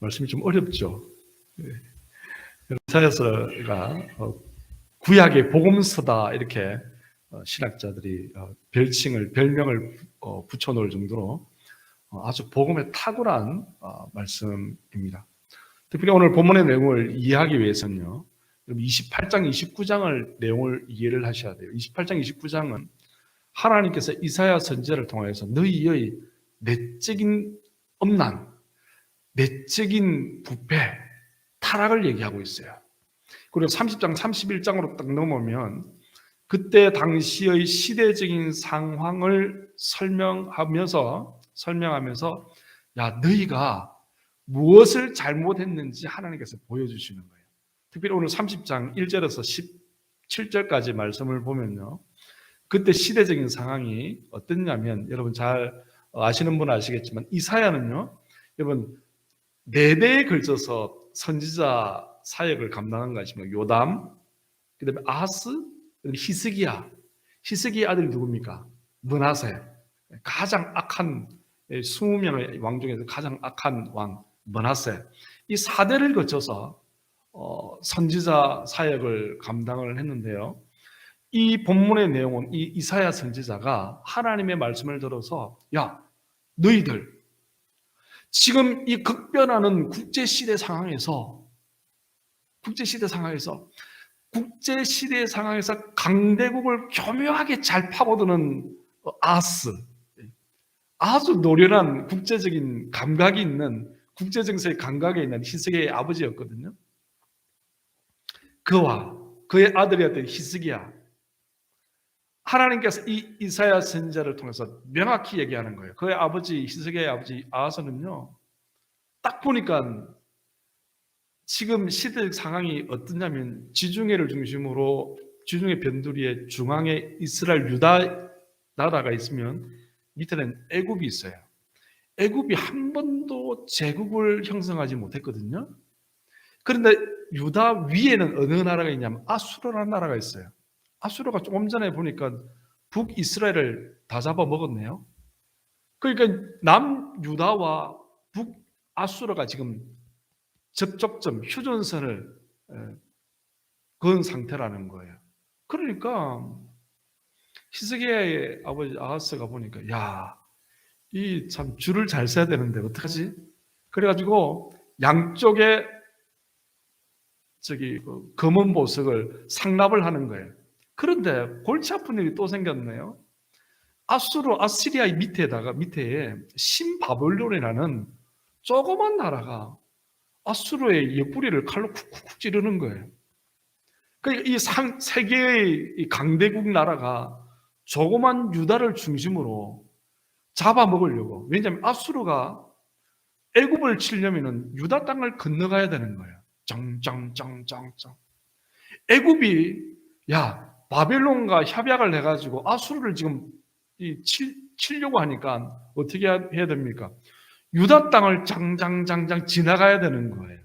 말씀이 좀 어렵죠. 예. 이사야서가 어, 구약의 복음서다 이렇게 어, 신학자들이 어, 별칭을 별명을 어, 붙여놓을 정도로 어, 아주 복음에 탁월한 어, 말씀입니다. 특별히 오늘 본문의 내용을 이해하기 위해서는요. 28장, 29장을 내용을 이해를 하셔야 돼요. 28장, 29장은 하나님께서 이사야 선지자를 통해서 너희의 내적인 엄난, 내적인 부패, 타락을 얘기하고 있어요. 그리고 30장, 31장으로 딱 넘으면 그때 당시의 시대적인 상황을 설명하면서 설명하면서 야 너희가 무엇을 잘못했는지 하나님께서 보여주시는 거예요. 특별히 오늘 30장 1절에서 17절까지 말씀을 보면요. 그때 시대적인 상황이 어땠냐면 여러분 잘 아시는 분은 아시겠지만 이사야는요. 여러분 네 대에 걸쳐서 선지자 사역을 감당한 것입니다. 요담, 그다음에 아하스, 그다음에 히스기야. 히스기야 아들이 누굽니까? 문하세. 가장 악한 20명의 왕 중에서 가장 악한 왕 문하세. 이 4대를 거쳐서 어, 선지자 사역을 감당을 했는데요. 이 본문의 내용은 이 이사야 선지자가 하나님의 말씀을 들어서 야 너희들 지금 이 극변하는 국제 시대 상황에서 국제 시대 상황에서 국제 시대 상황에서 강대국을 교묘하게 잘 파고드는 아스 아주 노련한 국제적인 감각이 있는 국제 정세의 감각에 있는 히스기야의 아버지였거든요. 그와 그의 아들이었던 히스기야 하나님께서 이 이사야 선지자를 통해서 명확히 얘기하는 거예요. 그의 아버지 히스기야의 아버지 아하스는요. 딱 보니까 지금 시대 상황이 어떠냐면 지중해를 중심으로 지중해 변두리에 중앙에 이스라엘 유다 나라가 있으면 밑에는 애굽이 있어요. 애굽이 한 번도 제국을 형성하지 못했거든요. 그런데 유다 위에는 어느 나라가 있냐면 아수르라는 나라가 있어요. 아수르가 조금 전에 보니까 북이스라엘을 다 잡아 먹었네요. 그러니까 남유다와 북아수르가 지금 접촉점, 휴전선을 그은 상태라는 거예요. 그러니까 히스기야의 아버지 아하스가 보니까 야, 이 참 줄을 잘 서야 되는데 어떡하지? 그래가지고 양쪽에 저기 그 검은 보석을 상납을 하는 거예요. 그런데 골치 아픈 일이 또 생겼네요. 아수르 아시리아의 밑에다가 밑에 신바벨론이라는 조그만 나라가 아수르의 옆구리를 칼로 쿡쿡쿡 찌르는 거예요. 그러니까 이 상, 세계의 이 강대국 나라가 조그만 유다를 중심으로 잡아먹으려고. 왜냐하면 아수르가 애굽을 치려면은 유다 땅을 건너가야 되는 거예요. 짱짱짱짱짱. 애굽이 야 바벨론과 협약을 해가지고 아수르를 지금 이 칠, 치려고 하니까 어떻게 해야 됩니까? 유다 땅을 장장장장 지나가야 되는 거예요.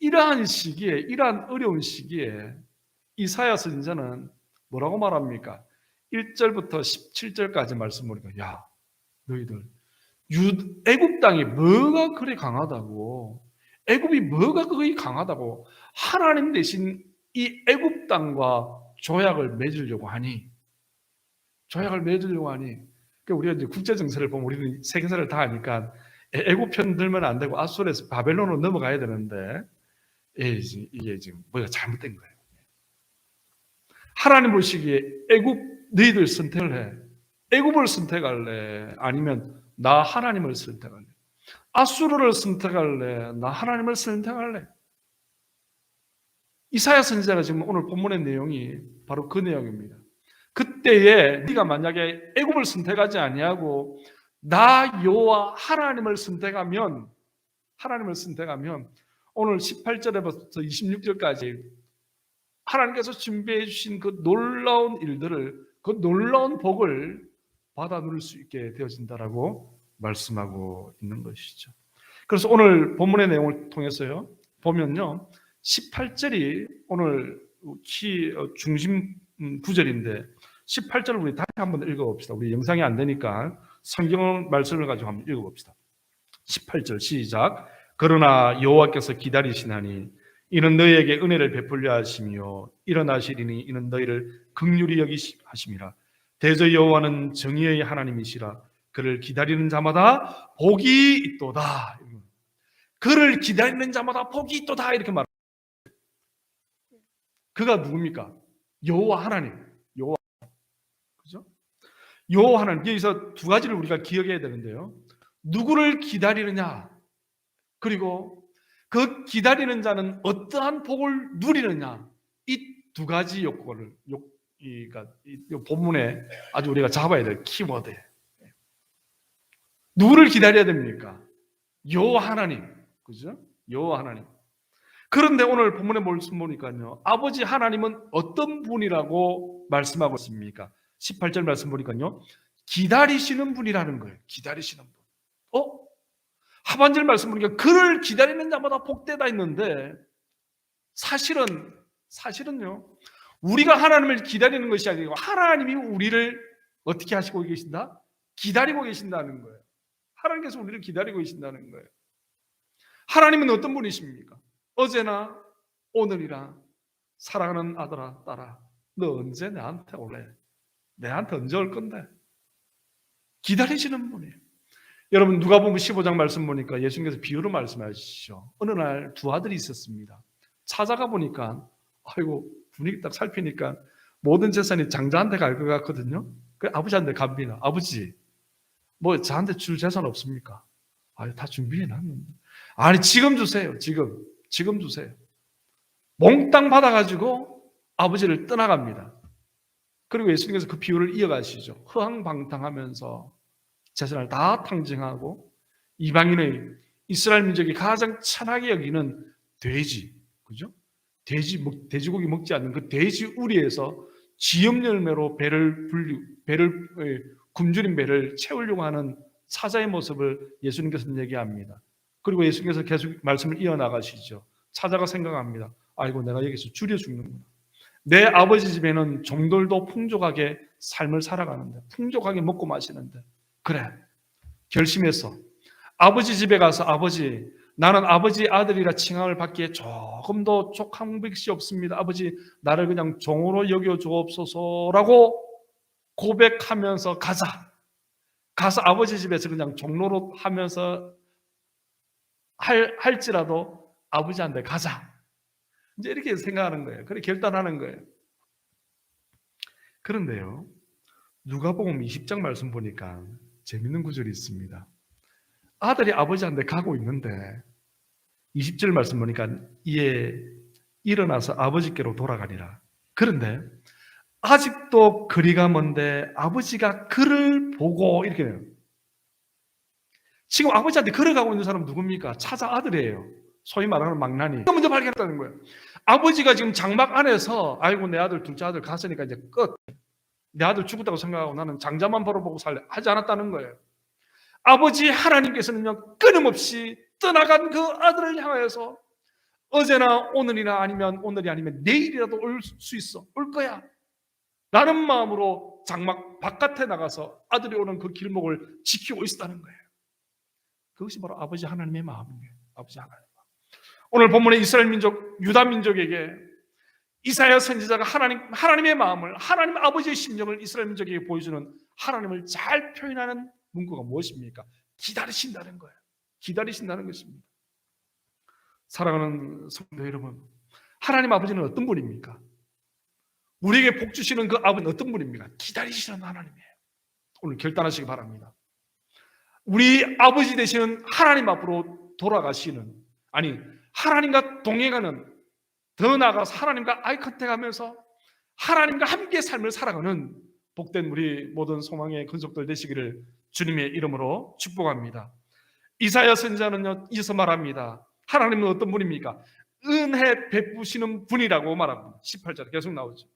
이러한 시기에, 이러한 어려운 시기에 이사야 선지자는 뭐라고 말합니까? 1절부터 17절까지 말씀 보니까 야 너희들 유, 애굽 땅이 뭐가 그리 강하다고 애굽이 뭐가 그리 강하다고 하나님 대신 이 애굽 땅과 조약을 맺으려고 하니 조약을 맺으려고 하니 그러니까 우리가 이제 국제 정세를 보면 우리는 세계사를 다 하니까 애굽 편 들면 안 되고 아수르에서 바벨론으로 넘어가야 되는데 이게 지금 뭐가 잘못된 거예요. 하나님 보시기에 애굽 너희들 선택을 해. 애굽을 선택할래? 아니면 나 하나님을 선택할래? 아수르를 선택할래? 나 하나님을 선택할래? 이사야 선지자가 지금 오늘 본문의 내용이 바로 그 내용입니다. 그때에 네가 만약에 애굽을 선택하지 아니하고 나 여호와 하나님을 선택하면 하나님을 선택하면 오늘 18절에부터 26절까지 하나님께서 준비해 주신 그 놀라운 일들을 그 놀라운 복을 받아 누릴 수 있게 되어진다라고 말씀하고 있는 것이죠. 그래서 오늘 본문의 내용을 통해서요. 보면요. 18절이 오늘 키 중심 구절인데 18절을 우리 다시 한번 읽어 봅시다. 우리 영상이 안 되니까 성경 말씀을 가지고 한번 읽어 봅시다. 18절 시작. 그러나 여호와께서 기다리시나니 이는 너희에게 은혜를 베풀려 하시며 일어나시리니 이는 너희를 극률이 여기하심이라 대저 여호와는 정의의 하나님이시라 그를 기다리는 자마다 복이 있도다 그를 기다리는 자마다 복이 있도다 이렇게 말 그가 누굽니까? 여호와 하나님 여호와 그죠? 여호와 하나님 여기서 두 가지를 우리가 기억해야 되는데요 누구를 기다리느냐 그리고 그 기다리는 자는 어떠한 복을 누리느냐 이 두 가지 요건을 요, 이, 그러니까 이, 이 본문에 아주 우리가 잡아야 될 키워드예요. 누구를 기다려야 됩니까? 요 하나님, 그죠? 요 하나님. 그런데 오늘 본문의 말씀 보니까요, 아버지 하나님은 어떤 분이라고 말씀하고 있습니까? 18절 말씀 보니까요, 기다리시는 분이라는 거예요. 기다리시는 분. 어? 하반절 말씀 보니까 그를 기다리는 자마다 복되다 있는데 사실은 사실은요 우리가 하나님을 기다리는 것이 아니고 하나님이 우리를 어떻게 하시고 계신다? 기다리고 계신다는 거예요. 하나님께서 우리를 기다리고 계신다는 거예요. 하나님은 어떤 분이십니까? 어제나 오늘이라 사랑하는 아들아 딸아 너 언제 내한테 올래? 내한테 언제 올 건데? 기다리시는 분이에요. 여러분 누가 보면 15장 말씀 보니까 예수님께서 비유로 말씀하시죠. 어느 날 두 아들이 있었습니다. 찾아가 보니까 아이고 분위기 딱 살피니까 모든 재산이 장자한테 갈 것 같거든요. 그 아버지한테 갑니다. 아버지 뭐 저한테 줄 재산 없습니까? 아유 다 준비해 놨는데. 아니 지금 주세요. 지금 지금 주세요. 몽땅 받아가지고 아버지를 떠나갑니다. 그리고 예수님께서 그 비유를 이어가시죠. 허황방탕하면서 재산을 다 탕정하고 이방인의 이스라엘 민족이 가장 천하게 여기는 돼지, 그죠? 돼지 먹, 돼지고기 먹지 않는 그 돼지 우리에서 지엽 열매로 배를 불리 배를 에, 굶주린 배를 채우려고 하는 사자의 모습을 예수님께서는 얘기합니다. 그리고 예수님께서 계속 말씀을 이어나가시죠. 사자가 생각합니다. 아이고 내가 여기서 줄여 죽는구나. 내 아버지 집에는 종들도 풍족하게 삶을 살아가는데 풍족하게 먹고 마시는데 그래 결심했어. 아버지 집에 가서 아버지 나는 아버지 아들이라 칭함을 받기에 조금도 족한 백시 없습니다. 아버지 나를 그냥 종으로 여겨 주옵소서라고 고백하면서 가자. 가서 아버지 집에서 그냥 종로로 하면서 할, 할지라도 아버지한테 가자. 이제 이렇게 생각하는 거예요. 그래 결단하는 거예요. 그런데요. 누가복음 20장 말씀 보니까 재밌는 구절이 있습니다. 아들이 아버지한테 가고 있는데 20절 말씀 보니까 이에 일어나서 아버지께로 돌아가니라. 그런데 아직도 거리가 먼데 아버지가 그를 보고 이렇게 돼요. 지금 아버지한테 걸어가고 있는 사람은 누굽니까? 차자 아들이에요. 소위 말하는 망나니. 먼저 발견했다는 거예요. 아버지가 지금 장막 안에서 아이고 내 아들 둘째 아들 갔으니까 이제 끝. 내 아들 죽었다고 생각하고 나는 장자만 바라보고 살래 하지 않았다는 거예요. 아버지 하나님께서는요 끊임없이 떠나간 그 아들을 향하여서 어제나 오늘이나 아니면 오늘이 아니면 내일이라도 올 수 있어 올 거야 라는 마음으로 장막 바깥에 나가서 아들이 오는 그 길목을 지키고 있었다는 거예요. 그것이 바로 아버지 하나님의 마음이에요. 아버지 하나님. 오늘 본문의 이스라엘 민족, 유다 민족에게 이사야 선지자가 하나님 하나님의 마음을 하나님 아버지의 심정을 이스라엘 민족에게 보여주는 하나님을 잘 표현하는 문구가 무엇입니까? 기다리신다는 거예요. 기다리신다는 것입니다. 사랑하는 성도 여러분, 하나님 아버지는 어떤 분입니까? 우리에게 복 주시는 그 아버지는 어떤 분입니까? 기다리시는 하나님이에요. 오늘 결단하시기 바랍니다. 우리 아버지 되시는 하나님 앞으로 돌아가시는 아니 하나님과 동행하는 더 나아가서 하나님과 아이 컨택하면서 하나님과 함께 삶을 살아가는 복된 우리 모든 소망의 근속들 되시기를 주님의 이름으로 축복합니다. 이사야 선자는요 이어서 말합니다. 하나님은 어떤 분입니까? 은혜 베푸시는 분이라고 말합니다. 18절 계속 나오죠.